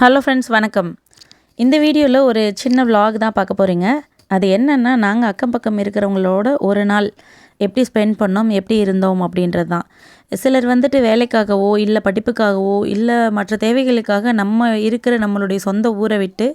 Hello friends வணக்கம். இந்த வீடியோவில் ஒரு சின்ன vlog தான் பார்க்க போகிறீங்க அது என்னென்னா நாங்கள் அக்கம் பக்கம் இருக்கிறவங்களோட ஒரு நாள் எப்படி ஸ்பெண்ட் பண்ணோம் எப்படி இருந்தோம் அப்படின்றது தான். சிலர் வந்துட்டு வேலைக்காகவோ இல்லை படிப்புக்காகவோ இல்லை மற்ற தேவைகளுக்காக நம்ம இருக்கிற நம்மளுடைய சொந்த ஊரை விட்டு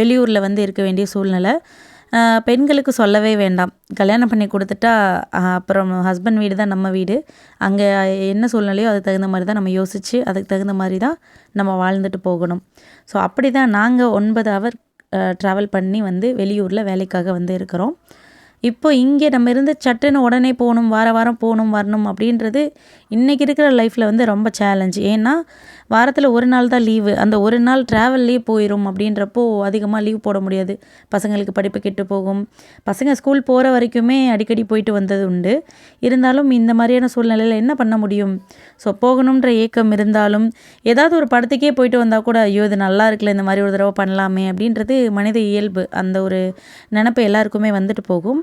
வெளியூரில் வந்து இருக்க வேண்டிய சூழ்நிலை. பெண்களுக்கு சொல்லவே வேண்டாம். கல்யாணம் பண்ணி கொடுத்துட்டா அப்புறம் ஹஸ்பண்ட் வீடு தான் நம்ம வீடு. அங்கே என்ன சூழ்நிலையோ அதுக்கு தகுந்த மாதிரி தான் நம்ம யோசித்து அதுக்கு தகுந்த மாதிரி தான் நம்ம வாழ்ந்துட்டு போகணும். ஸோ அப்படி தான் நாங்கள் ஒன்பது ஹவர் ட்ராவல் பண்ணி வந்து வெளியூரில் வேலைக்காக வந்து இருக்கிறோம். இப்போ இங்கே நம்ம இருந்து சட்டுன்னு உடனே போகணும் வார வாரம் போகணும் வரணும் அப்படின்றது இன்றைக்கி இருக்கிற லைஃப்பில் வந்து ரொம்ப சேலஞ்ச் ஏன்னா வாரத்தில் ஒரு நாள் தான் லீவு அந்த ஒரு நாள் ட்ராவல்லே போயிடும் அப்படின்றப்போ அதிகமாக லீவ் போட முடியாது. பசங்களுக்கு படிப்பு கெட்டு போகும். பசங்க ஸ்கூல் போகிற வரைக்குமே அடிக்கடி போயிட்டு வந்தது உண்டு. இருந்தாலும் இந்த மாதிரியான சூழ்நிலையில் என்ன பண்ண முடியும்? ஸோ போகணுன்ற ஏக்கம் இருந்தாலும் ஏதாவது ஒரு படத்துக்கே போயிட்டு வந்தால் கூட ஐயோ இது நல்லா இருக்குல்ல இந்த மாதிரி ஒரு தடவை பண்ணலாமே அப்படின்றது மனித இயல்பு. அந்த ஒரு நினப்பு எல்லாருக்குமே வந்துட்டு போகும்.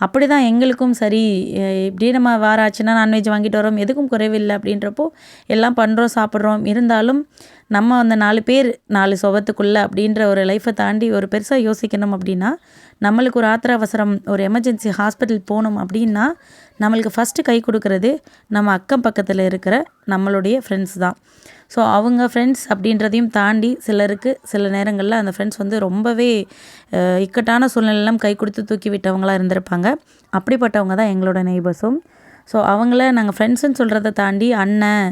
அப்படி தான் எங்களுக்கும் சரி. இப்படி நம்ம வாராச்சுன்னா நான்வெஜ் வாங்கிட்டு வரோம். எதுக்கும் குறைவில்லை அப்படின்றப்போ எல்லாம் பண்ணுறோம் சாப்பிட்றோம். இருந்தாலும் நம்ம அந்த நாலு பேர் நாலு சுவத்துக்குள்ளே அப்படின்ற ஒரு லைஃப்பை தாண்டி ஒரு பெருசாக யோசிக்கணும் அப்படின்னா நம்மளுக்கு ஒரு ஆத்திர அவசரம் ஒரு எமர்ஜென்சி ஹாஸ்பிட்டல் போகணும் அப்படின்னா நம்மளுக்கு ஃபஸ்ட்டு கை கொடுக்கறது நம்ம அக்கம் பக்கத்தில் இருக்கிற நம்மளுடைய ஃப்ரெண்ட்ஸ் தான். ஸோ அவங்க ஃப்ரெண்ட்ஸ் அப்படின்றதையும் தாண்டி சிலருக்கு சில நேரங்களில் அந்த ஃப்ரெண்ட்ஸ் வந்து ரொம்பவே இக்கட்டான சூழ்நிலையெல்லாம் கை கொடுத்து தூக்கி விட்டவங்களா இருந்திருப்பாங்க. அப்படிப்பட்டவங்க தான் எங்களோட நெய்பர்ஸும் ஸோ அவங்கள நாங்கள் ஃப்ரெண்ட்ஸுன்னு சொல்கிறத தாண்டி அண்ணன்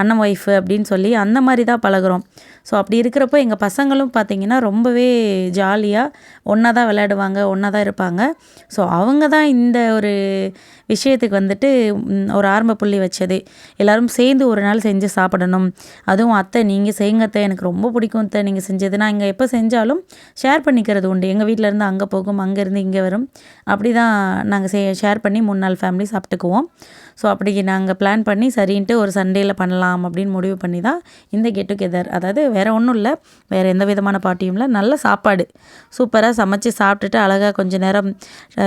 அண்ணன் ஒய்ஃபு அப்படின்னு சொல்லி அந்த மாதிரி தான் பழகுறோம். ஸோ அப்படி இருக்கிறப்போ எங்கள் பசங்களும் பார்த்திங்கன்னா ரொம்பவே ஜாலியாக ஒன்றா தான் விளையாடுவாங்க ஒன்றா தான் இருப்பாங்க. ஸோ அவங்க தான் இந்த ஒரு விஷயத்துக்கு வந்துட்டு ஒரு ஆரம்ப புள்ளி வச்சது. எல்லோரும் சேர்ந்து ஒரு நாள் செஞ்சு சாப்பிடணும். அதுவும் அத்தை நீங்கள் செய்யுங்க அத்தை எனக்கு ரொம்ப பிடிக்கும் அத்தை நீங்கள் செஞ்சது. நான் இங்கே எப்போ செஞ்சாலும் ஷேர் பண்ணிக்கிறது உண்டு. எங்கள் வீட்டிலேருந்து அங்கே போகும் அங்கேருந்து இங்கே வரும். அப்படி தான் நாங்கள் ஷேர் பண்ணி மூணு நாள் ஃபேமிலி சாப்பிட்டுக்குவோம். ஸோ அப்படி நாங்கள் பிளான் பண்ணி சரின்ட்டு ஒரு சண்டேயில் பண்ணலாம் அப்படின்னு முடிவு பண்ணி தான் இந்த கெட் டுகெதர் அதாவது வேறு ஒன்றும் இல்லை. வேறு எந்த விதமான பார்ட்டியும் இல்லை. நல்ல சாப்பாடு. சூப்பராக சமைச்சு சாப்பிட்டுட்டு அழகாக கொஞ்ச நேரம்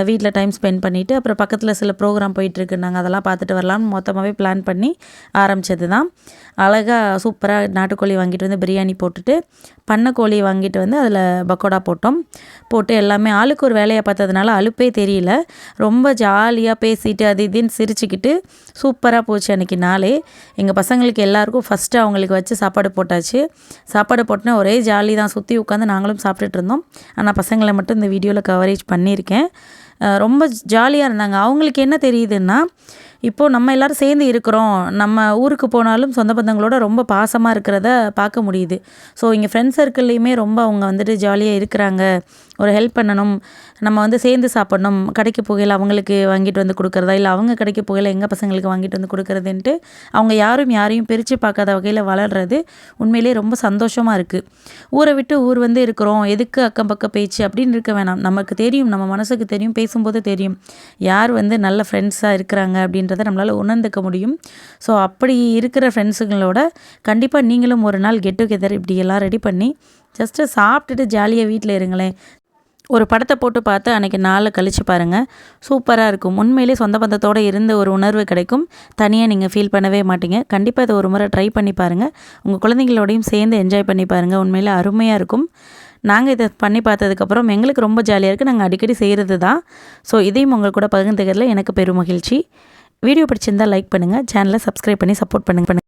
வீட்டில் டைம் ஸ்பெண்ட் பண்ணிவிட்டு அப்புறம் பக்கத்தில் சில ப்ரோக்ராம் போயிட்டுருக்கு. நாங்கள் அதெல்லாம் பார்த்துட்டு வரலாம்னு மொத்தமாகவே பிளான் பண்ணி ஆரம்பித்தது தான் அழகாக சூப்பராக நாட்டுக்கோழி வாங்கிட்டு வந்து பிரியாணி போட்டுட்டு கோழி வாங்கிட்டு வந்து அதில் பக்கோடா போட்டோம். போட்டு எல்லாமே ஆளுக்கு ஒரு வேலையை பார்த்ததுனால அழுப்பே தெரியல. ரொம்ப ஜாலியாக பேசிட்டு அது இதுன்னு சிரிச்சு சிரிச்சுக்கிட்டு சூப்பராக போச்சு அன்றைக்கி நாளே. எங்கள் பசங்களுக்கு எல்லாருக்கும் ஃபஸ்ட்டு அவங்களுக்கு வச்சு சாப்பாடு போட்டாச்சு. சாப்பாடு போட்டோன்னா ஒரே ஜாலி தான். சுற்றி உட்காந்து நாங்களும் சாப்பிட்டுட்டு இருந்தோம். ஆனால் பசங்களை மட்டும் இந்த வீடியோவில் கவரேஜ் பண்ணியிருக்கேன். ரொம்ப ஜாலியாக இருந்தாங்க. அவங்களுக்கு என்ன தெரியுதுன்னா இப்போது நம்ம எல்லாரும் சேர்ந்து இருக்கிறோம். நம்ம ஊருக்கு போனாலும் சொந்த பந்தங்களோட ரொம்ப பாசமாக இருக்கிறத பார்க்க முடியுது. ஸோ இங்கே ஃப்ரெண்ட்ஸ் சர்க்கிள்லேயுமே ரொம்ப அவங்க வந்துட்டு ஜாலியாக இருக்கிறாங்க. ஒரு ஹெல்ப் பண்ணணும். நம்ம வந்து சேர்ந்து சாப்பிடணும். கடைக்கு போகையில் அவங்களுக்கு வாங்கிட்டு வந்து கொடுக்குறதா? இல்லை அவங்க கடைக்கு போகையில் எங்கள் பசங்களுக்கு வாங்கிட்டு வந்து கொடுக்குறதுன்ட்டு அவங்க யாரும் யாரையும் பிரித்து பார்க்காத வகையில் வளர்றது உண்மையிலேயே ரொம்ப சந்தோஷமாக இருக்குது ஊரை விட்டு ஊர் வந்து இருக்கிறோம். எதுக்கு அக்கம் பக்கம் பேச்சு அப்படின்னு இருக்க வேணாம். நமக்கு தெரியும். நம்ம மனசுக்கு தெரியும். பேசும்போது தெரியும். யார் வந்து நல்ல ஃப்ரெண்ட்ஸாக இருக்கிறாங்க அப்படின்ற அப்படின்றத நம்மளால் உணர்ந்துக்க முடியும். ஸோ அப்படி இருக்கிற ஃப்ரெண்ட்ஸுங்களோட கண்டிப்பாக நீங்களும் ஒரு நாள் கெட் டுகெதர் இப்படி எல்லாம் ரெடி பண்ணி ஜஸ்ட்டு சாப்பிட்டுட்டு ஜாலியாக வீட்டில் இருங்களேன். ஒரு படத்தை போட்டு பார்த்து அன்றைக்கி நாளில் கழித்து பாருங்கள் சூப்பராக இருக்கும். உண்மையிலே சொந்த பந்தத்தோடு இருந்த ஒரு உணர்வு கிடைக்கும். தனியாக நீங்கள் ஃபீல் பண்ணவே மாட்டீங்க. கண்டிப்பாக இதை ஒரு முறை ட்ரை பண்ணி பாருங்கள் உங்கள் குழந்தைங்களோடையும் சேர்ந்து என்ஜாய் பண்ணி பாருங்கள் உண்மையிலே அருமையாக இருக்கும். நாங்கள் இதை பண்ணி பார்த்ததுக்கப்புறம் எங்களுக்கு ரொம்ப ஜாலியாக இருக்குது நாங்கள் அடிக்கடி செய்கிறது தான். ஸோ இதையும் உங்கள் கூட பகிர்ந்துக்கிறதுல எனக்கு பெரும் மகிழ்ச்சி. வீடியோ பிடிச்சிருந்தால் லைக் பண்ணுங்கள் சேனலை சப்ஸ்கிரைப் பண்ணி சப்போர்ட் பண்ணுங்க.